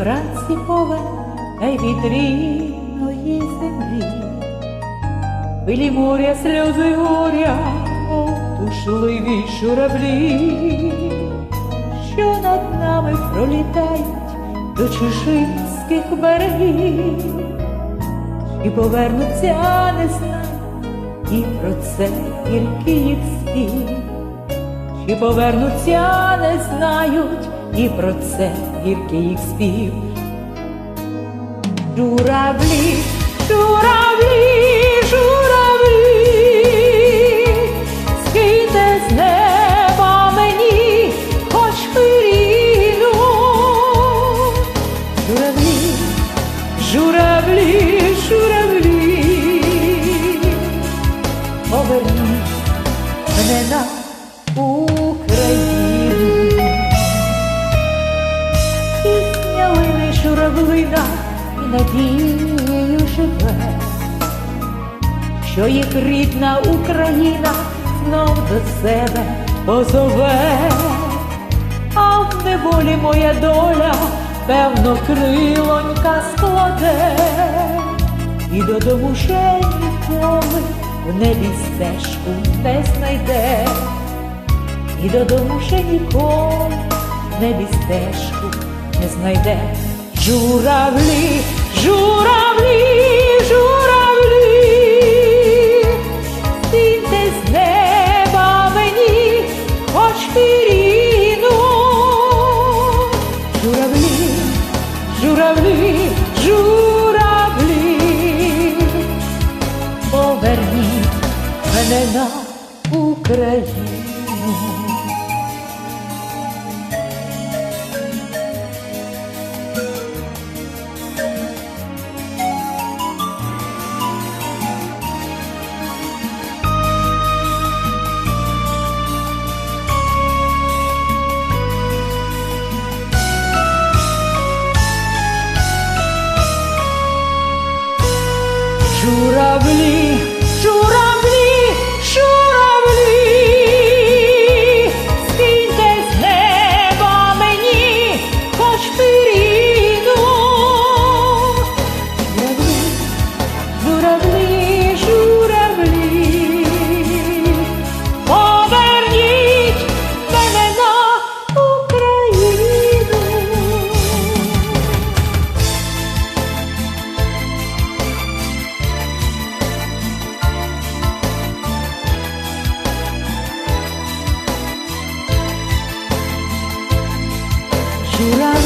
вранці поле та й вітріної землі. Хвилі моря, сльози горя, тушливі журавлі, що над нами пролітають до чужинських берегів, і повернуться, не знаю, і про це гіркий їх спів, чи повернуться, не знають, і про це гіркий їх спів. Журавлі, журавлі, журавлина і надією живе, що їх рідна Україна знов до себе позове, а в неволі моя доля, певно, крилонька складе, і додому ще ніколи в небі стежку не знайде. І додому ще ніколи в небі стежку не знайде. Журавлі, журавлі, журавлі, стіньте з неба мені, хоч піріну. Журавлі, журавлі, журавлі, поверніть мене на Україну. Журавлі, Журавлі,